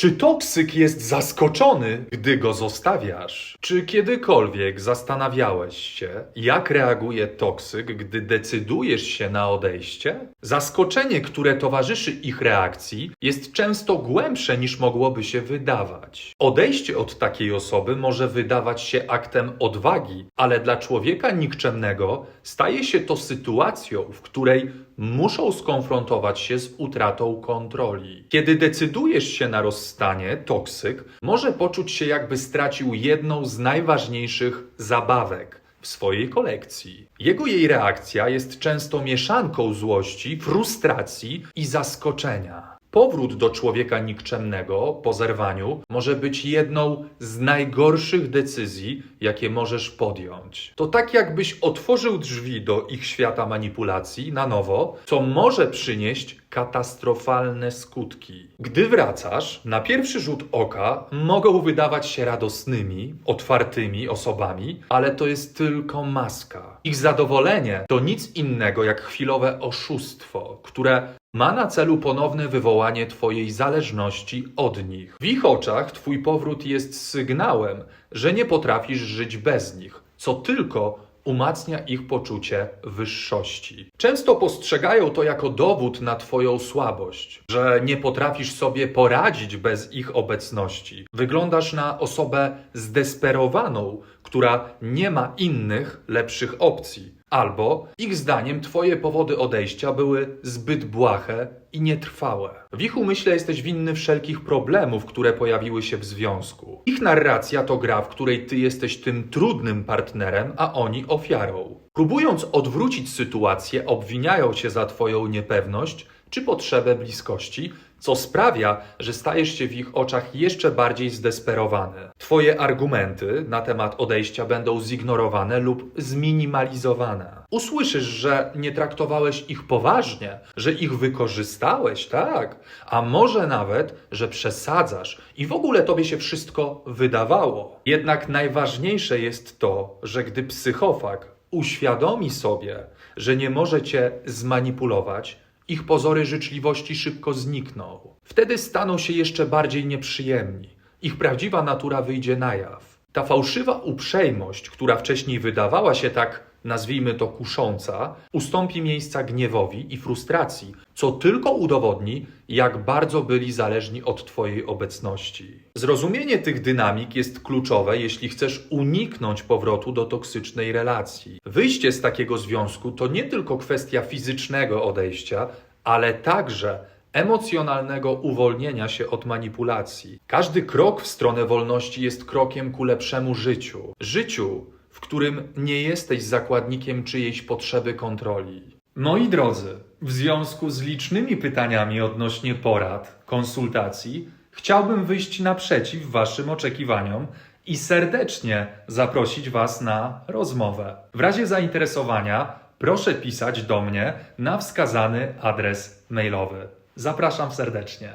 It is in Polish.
Czy toksyk jest zaskoczony, gdy go zostawiasz? Czy kiedykolwiek zastanawiałeś się, jak reaguje toksyk, gdy decydujesz się na odejście? Zaskoczenie, które towarzyszy ich reakcji, jest często głębsze niż mogłoby się wydawać. Odejście od takiej osoby może wydawać się aktem odwagi, ale dla człowieka nikczemnego staje się to sytuacją, w której muszą skonfrontować się z utratą kontroli. Kiedy decydujesz się na rozstanie, toksyk może poczuć się jakby stracił jedną z najważniejszych zabawek w swojej kolekcji. Jego jej reakcja jest często mieszanką złości, frustracji i zaskoczenia. Powrót do człowieka nikczemnego po zerwaniu może być jedną z najgorszych decyzji, jakie możesz podjąć. To tak, jakbyś otworzył drzwi do ich świata manipulacji na nowo, co może przynieść katastrofalne skutki. Gdy wracasz, na pierwszy rzut oka mogą wydawać się radosnymi, otwartymi osobami, ale to jest tylko maska. Ich zadowolenie to nic innego jak chwilowe oszustwo, które ma na celu ponowne wywołanie Twojej zależności od nich. W ich oczach Twój powrót jest sygnałem, że nie potrafisz żyć bez nich, co tylko umacnia ich poczucie wyższości. Często postrzegają to jako dowód na Twoją słabość, że nie potrafisz sobie poradzić bez ich obecności. Wyglądasz na osobę zdesperowaną, która nie ma innych, lepszych opcji. Albo ich zdaniem Twoje powody odejścia były zbyt błahe i nietrwałe. W ich umyśle jesteś winny wszelkich problemów, które pojawiły się w związku. Ich narracja to gra, w której Ty jesteś tym trudnym partnerem, a oni ofiarą. Próbując odwrócić sytuację, obwiniają Cię za Twoją niepewność czy potrzebę bliskości, co sprawia, że stajesz się w ich oczach jeszcze bardziej zdesperowany. Twoje argumenty na temat odejścia będą zignorowane lub zminimalizowane. Usłyszysz, że nie traktowałeś ich poważnie, że ich wykorzystałeś, tak? A może nawet, że przesadzasz i w ogóle tobie się wszystko wydawało. Jednak najważniejsze jest to, że gdy psychofag uświadomi sobie, że nie może cię zmanipulować, ich pozory życzliwości szybko znikną. Wtedy staną się jeszcze bardziej nieprzyjemni. Ich prawdziwa natura wyjdzie na jaw. Ta fałszywa uprzejmość, która wcześniej wydawała się tak, nazwijmy to kusząca, ustąpi miejsca gniewowi i frustracji, co tylko udowodni, jak bardzo byli zależni od Twojej obecności. Zrozumienie tych dynamik jest kluczowe, jeśli chcesz uniknąć powrotu do toksycznej relacji. Wyjście z takiego związku to nie tylko kwestia fizycznego odejścia, ale także emocjonalnego uwolnienia się od manipulacji. Każdy krok w stronę wolności jest krokiem ku lepszemu życiu. Życiu, w którym nie jesteś zakładnikiem czyjejś potrzeby kontroli. Moi drodzy, w związku z licznymi pytaniami odnośnie porad, konsultacji, chciałbym wyjść naprzeciw Waszym oczekiwaniom i serdecznie zaprosić Was na rozmowę. W razie zainteresowania proszę pisać do mnie na wskazany adres mailowy. Zapraszam serdecznie.